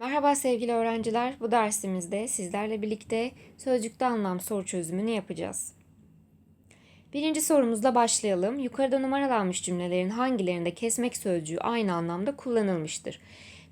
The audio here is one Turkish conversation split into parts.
Merhaba sevgili öğrenciler. Bu dersimizde sizlerle birlikte sözcükte anlam soru çözümünü yapacağız. Birinci sorumuzla başlayalım. Yukarıda numaralanmış cümlelerin hangilerinde kesmek sözcüğü aynı anlamda kullanılmıştır?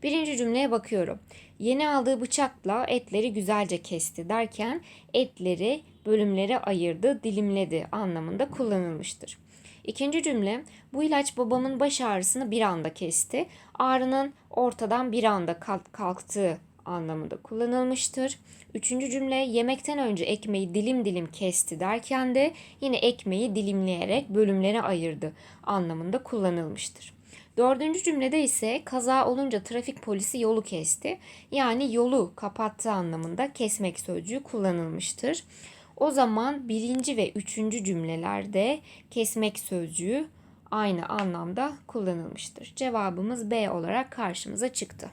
Birinci cümleye bakıyorum. Yeni aldığı bıçakla etleri güzelce kesti derken etleri bölümlere ayırdı, dilimledi anlamında kullanılmıştır. İkinci cümle bu ilaç babamın baş ağrısını bir anda kesti. Ağrının ortadan bir anda kalk- kalktığı anlamında kullanılmıştır. Üçüncü cümle yemekten önce ekmeği dilim dilim kesti derken de yine ekmeği dilimleyerek bölümlere ayırdı anlamında kullanılmıştır. Dördüncü cümlede ise kaza olunca trafik polisi yolu kesti. Yani yolu kapattı anlamında kesmek sözcüğü kullanılmıştır. O zaman birinci ve üçüncü cümlelerde kesmek sözcüğü aynı anlamda kullanılmıştır. Cevabımız B olarak karşımıza çıktı.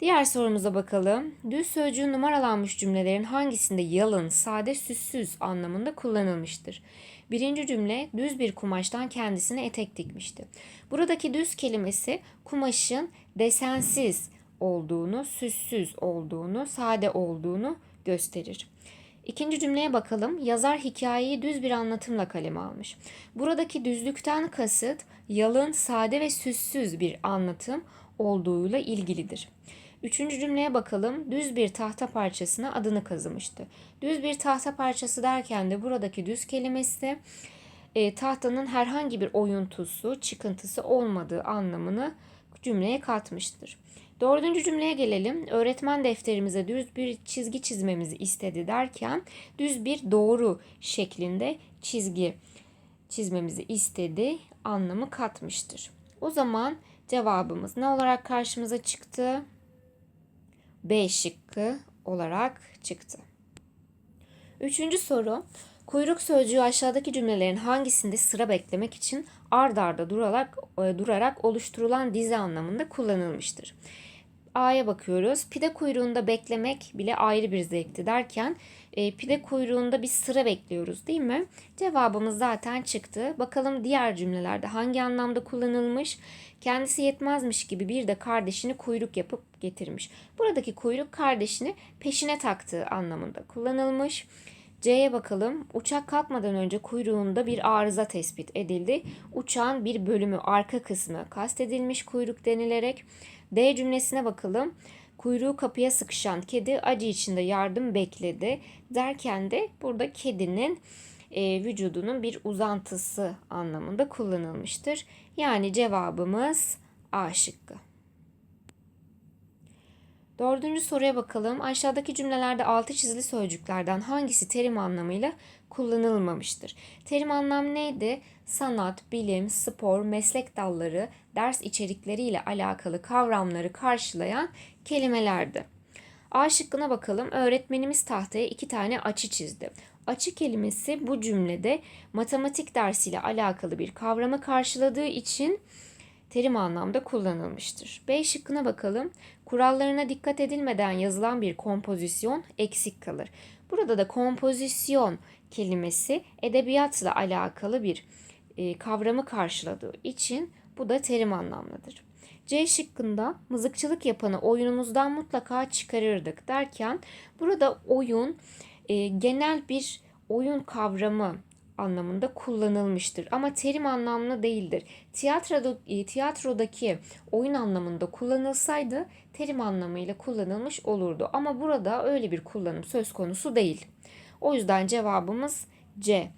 Diğer sorumuza bakalım. Düz sözcüğün numaralanmış cümlelerin hangisinde yalın, sade, süssüz anlamında kullanılmıştır? Birinci cümle düz bir kumaştan kendisine etek dikmişti. Buradaki düz kelimesi kumaşın desensiz olduğunu, süssüz olduğunu, sade olduğunu gösterir. İkinci cümleye bakalım. Yazar hikayeyi düz bir anlatımla kaleme almış. Buradaki düzlükten kasıt yalın, sade ve süssüz bir anlatım olduğuyla ilgilidir. Üçüncü cümleye bakalım. Düz bir tahta parçasına adını kazımıştı. Düz bir tahta parçası derken de buradaki düz kelimesi e, tahtanın herhangi bir oyuntusu, çıkıntısı olmadığı anlamını cümleye katmıştır. Dördüncü cümleye gelelim. Öğretmen defterimize düz bir çizgi çizmemizi istedi derken düz bir doğru şeklinde çizgi çizmemizi istedi anlamı katmıştır. O zaman cevabımız ne olarak karşımıza çıktı? B şıkkı olarak çıktı. Üçüncü soru. Kuyruk sözcüğü aşağıdaki cümlelerin hangisinde sıra beklemek için ard arda durarak, e, durarak oluşturulan dizi anlamında kullanılmıştır? A'ya bakıyoruz. Pide kuyruğunda beklemek bile ayrı bir zevkti derken e, pide kuyruğunda bir sıra bekliyoruz değil mi? Cevabımız zaten çıktı. Bakalım diğer cümlelerde hangi anlamda kullanılmış? Kendisi yetmezmiş gibi bir de kardeşini kuyruk yapıp getirmiş. Buradaki kuyruk kardeşini peşine taktığı anlamında kullanılmış. C'ye bakalım. Uçak kalkmadan önce kuyruğunda bir arıza tespit edildi. Uçağın bir bölümü arka kısmı kastedilmiş kuyruk denilerek. D cümlesine bakalım. Kuyruğu kapıya sıkışan kedi acı içinde yardım bekledi derken de burada kedinin e, vücudunun bir uzantısı anlamında kullanılmıştır. Yani cevabımız A şıkkı. Dördüncü soruya bakalım. Aşağıdaki cümlelerde altı çizili sözcüklerden hangisi terim anlamıyla kullanılmamıştır? Terim anlam neydi? Sanat, bilim, spor, meslek dalları, ders içerikleriyle alakalı kavramları karşılayan kelimelerdi. A şıkkına bakalım. Öğretmenimiz tahtaya iki tane açı çizdi. Açı kelimesi bu cümlede matematik dersiyle alakalı bir kavramı karşıladığı için terim anlamda kullanılmıştır. B şıkkına bakalım. Kurallarına dikkat edilmeden yazılan bir kompozisyon eksik kalır. Burada da kompozisyon kelimesi edebiyatla alakalı bir e, kavramı karşıladığı için bu da terim anlamlıdır. C şıkkında mızıkçılık yapanı oyunumuzdan mutlaka çıkarırdık derken burada oyun e, genel bir oyun kavramı anlamında kullanılmıştır. Ama terim anlamlı değildir. Tiyatroda, e, tiyatrodaki oyun anlamında kullanılsaydı terim anlamıyla kullanılmış olurdu. Ama burada öyle bir kullanım söz konusu değil. O yüzden cevabımız C.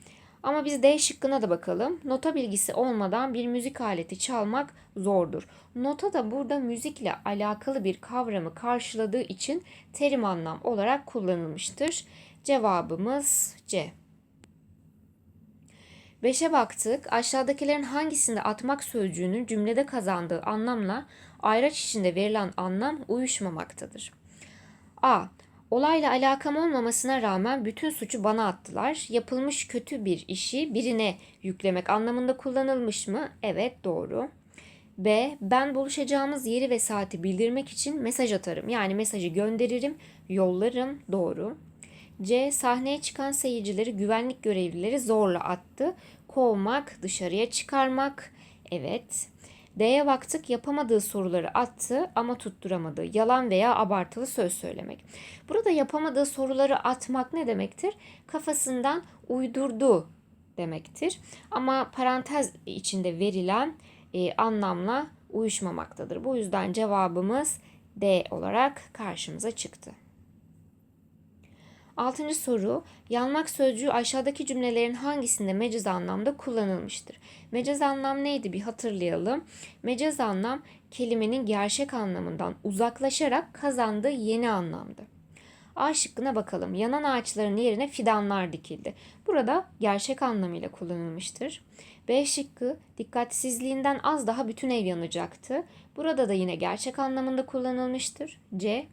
Ama biz D şıkkına da bakalım. Nota bilgisi olmadan bir müzik aleti çalmak zordur. Nota da burada müzikle alakalı bir kavramı karşıladığı için terim anlam olarak kullanılmıştır. Cevabımız C. Beşe baktık. Aşağıdakilerin hangisinde atmak sözcüğünün cümlede kazandığı anlamla ayraç içinde verilen anlam uyuşmamaktadır? A. Olayla alakam olmamasına rağmen bütün suçu bana attılar. Yapılmış kötü bir işi birine yüklemek anlamında kullanılmış mı? Evet doğru. B. Ben buluşacağımız yeri ve saati bildirmek için mesaj atarım. Yani mesajı gönderirim, yollarım. Doğru. C. Sahneye çıkan seyircileri güvenlik görevlileri zorla attı. Kovmak, dışarıya çıkarmak. Evet. D'ye baktık yapamadığı soruları attı ama tutturamadı. Yalan veya abartılı söz söylemek. Burada yapamadığı soruları atmak ne demektir? Kafasından uydurdu demektir. Ama parantez içinde verilen e, anlamla uyuşmamaktadır. Bu yüzden cevabımız D olarak karşımıza çıktı. Altıncı soru. Yanmak sözcüğü aşağıdaki cümlelerin hangisinde mecaz anlamda kullanılmıştır? Mecaz anlam neydi bir hatırlayalım. Mecaz anlam kelimenin gerçek anlamından uzaklaşarak kazandığı yeni anlamdı. A şıkkına bakalım. Yanan ağaçların yerine fidanlar dikildi. Burada gerçek anlamıyla kullanılmıştır. B şıkkı dikkatsizliğinden az daha bütün ev yanacaktı. Burada da yine gerçek anlamında kullanılmıştır. C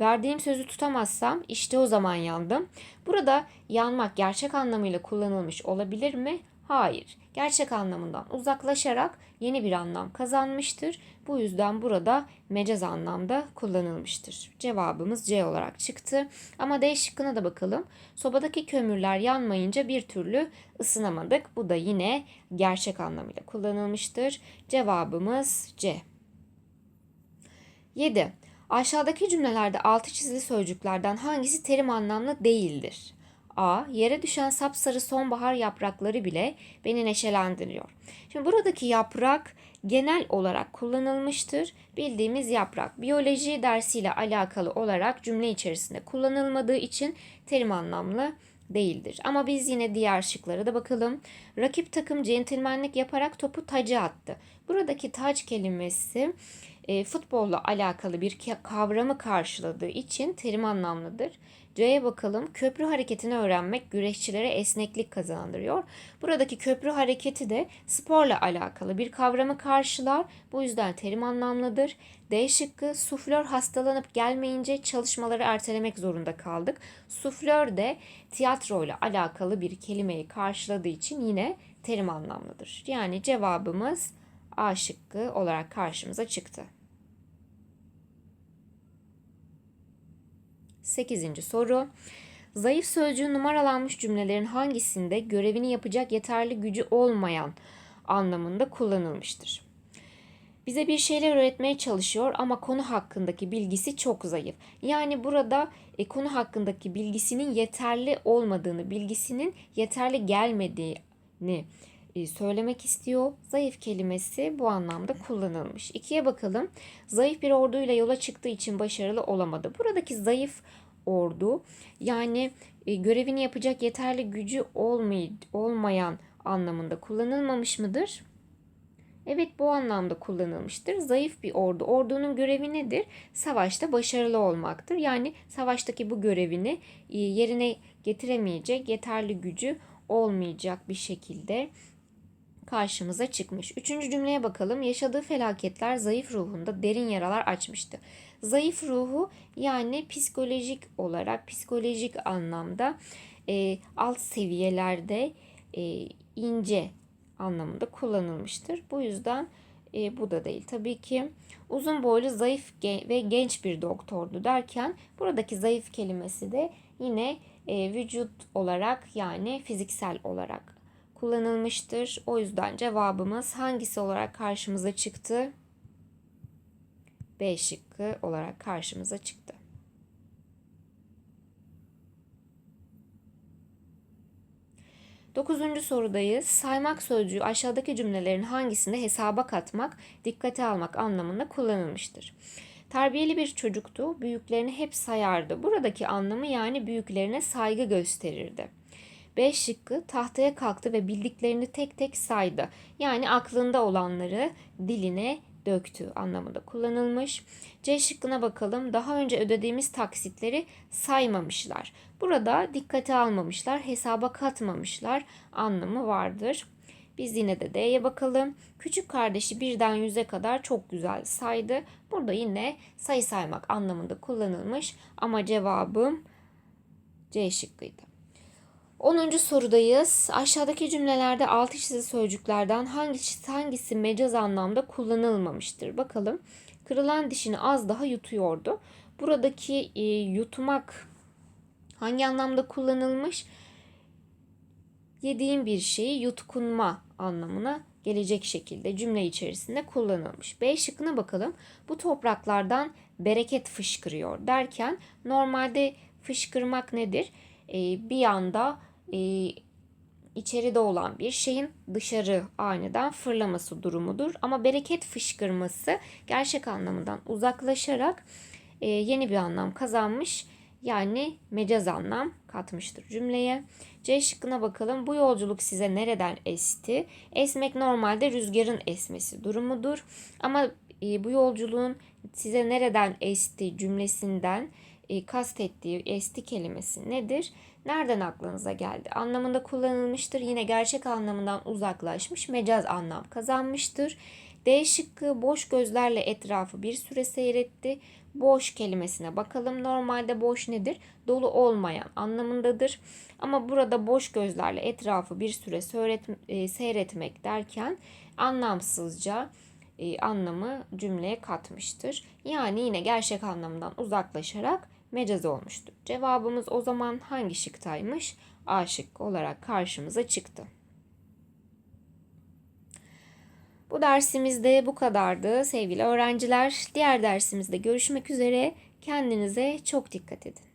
Verdiğim sözü tutamazsam işte o zaman yandım. Burada yanmak gerçek anlamıyla kullanılmış olabilir mi? Hayır. Gerçek anlamından uzaklaşarak yeni bir anlam kazanmıştır. Bu yüzden burada mecaz anlamda kullanılmıştır. Cevabımız C olarak çıktı. Ama D şıkkına da bakalım. Sobadaki kömürler yanmayınca bir türlü ısınamadık. Bu da yine gerçek anlamıyla kullanılmıştır. Cevabımız C. 7. Aşağıdaki cümlelerde altı çizili sözcüklerden hangisi terim anlamlı değildir? A. Yere düşen sapsarı sonbahar yaprakları bile beni neşelendiriyor. Şimdi buradaki yaprak genel olarak kullanılmıştır. Bildiğimiz yaprak biyoloji dersiyle alakalı olarak cümle içerisinde kullanılmadığı için terim anlamlı değildir. Ama biz yine diğer şıklara da bakalım. Rakip takım centilmenlik yaparak topu taca attı. Buradaki taç kelimesi e, futbolla alakalı bir kavramı karşıladığı için terim anlamlıdır. C'ye bakalım. Köprü hareketini öğrenmek güreşçilere esneklik kazandırıyor. Buradaki köprü hareketi de sporla alakalı bir kavramı karşılar. Bu yüzden terim anlamlıdır. D şıkkı suflör hastalanıp gelmeyince çalışmaları ertelemek zorunda kaldık. Suflör de tiyatroyla alakalı bir kelimeyi karşıladığı için yine terim anlamlıdır. Yani cevabımız A şıkkı olarak karşımıza çıktı. 8. soru. Zayıf sözcüğü numaralanmış cümlelerin hangisinde görevini yapacak yeterli gücü olmayan anlamında kullanılmıştır? Bize bir şeyler öğretmeye çalışıyor ama konu hakkındaki bilgisi çok zayıf. Yani burada e, konu hakkındaki bilgisinin yeterli olmadığını, bilgisinin yeterli gelmediğini söylemek istiyor. Zayıf kelimesi bu anlamda kullanılmış. İkiye bakalım. Zayıf bir orduyla yola çıktığı için başarılı olamadı. Buradaki zayıf ordu yani e, görevini yapacak yeterli gücü olmay olmayan anlamında kullanılmamış mıdır? Evet bu anlamda kullanılmıştır. Zayıf bir ordu. Ordunun görevi nedir? Savaşta başarılı olmaktır. Yani savaştaki bu görevini e, yerine getiremeyecek yeterli gücü olmayacak bir şekilde karşımıza çıkmış. Üçüncü cümleye bakalım. Yaşadığı felaketler zayıf ruhunda derin yaralar açmıştı. Zayıf ruhu yani psikolojik olarak, psikolojik anlamda e, alt seviyelerde e, ince anlamında kullanılmıştır. Bu yüzden e, bu da değil. Tabii ki uzun boylu, zayıf ve genç bir doktordu derken buradaki zayıf kelimesi de yine e, vücut olarak yani fiziksel olarak kullanılmıştır. O yüzden cevabımız hangisi olarak karşımıza çıktı? B şıkkı olarak karşımıza çıktı. Dokuzuncu sorudayız. Saymak sözcüğü aşağıdaki cümlelerin hangisinde hesaba katmak, dikkate almak anlamında kullanılmıştır. Terbiyeli bir çocuktu, büyüklerini hep sayardı. Buradaki anlamı yani büyüklerine saygı gösterirdi. B şıkkı tahtaya kalktı ve bildiklerini tek tek saydı. Yani aklında olanları diline döktü anlamında kullanılmış. C şıkkına bakalım. Daha önce ödediğimiz taksitleri saymamışlar. Burada dikkate almamışlar, hesaba katmamışlar anlamı vardır. Biz yine de D'ye bakalım. Küçük kardeşi birden yüze kadar çok güzel saydı. Burada yine sayı saymak anlamında kullanılmış ama cevabım C şıkkıydı. 10. sorudayız. Aşağıdaki cümlelerde altı çizili sözcüklerden hangisi, hangisi mecaz anlamda kullanılmamıştır? Bakalım. Kırılan dişini az daha yutuyordu. Buradaki e, yutmak hangi anlamda kullanılmış? Yediğim bir şeyi yutkunma anlamına gelecek şekilde cümle içerisinde kullanılmış. B şıkkına bakalım. Bu topraklardan bereket fışkırıyor derken normalde fışkırmak nedir? Ee, bir anda e, içeride olan bir şeyin dışarı aniden fırlaması durumudur. Ama bereket fışkırması gerçek anlamından uzaklaşarak e, yeni bir anlam kazanmış. Yani mecaz anlam katmıştır cümleye. C şıkkına bakalım. Bu yolculuk size nereden esti? Esmek normalde rüzgarın esmesi durumudur. Ama e, bu yolculuğun size nereden esti cümlesinden e, kastettiği esti kelimesi nedir? Nereden aklınıza geldi? Anlamında kullanılmıştır. Yine gerçek anlamından uzaklaşmış, mecaz anlam kazanmıştır. D şıkkı boş gözlerle etrafı bir süre seyretti. Boş kelimesine bakalım. Normalde boş nedir? Dolu olmayan anlamındadır. Ama burada boş gözlerle etrafı bir süre e, seyretmek derken anlamsızca e, anlamı cümleye katmıştır. Yani yine gerçek anlamından uzaklaşarak mecaz olmuştur. Cevabımız o zaman hangi şıktaymış? A şıkkı olarak karşımıza çıktı. Bu dersimizde bu kadardı sevgili öğrenciler. Diğer dersimizde görüşmek üzere. Kendinize çok dikkat edin.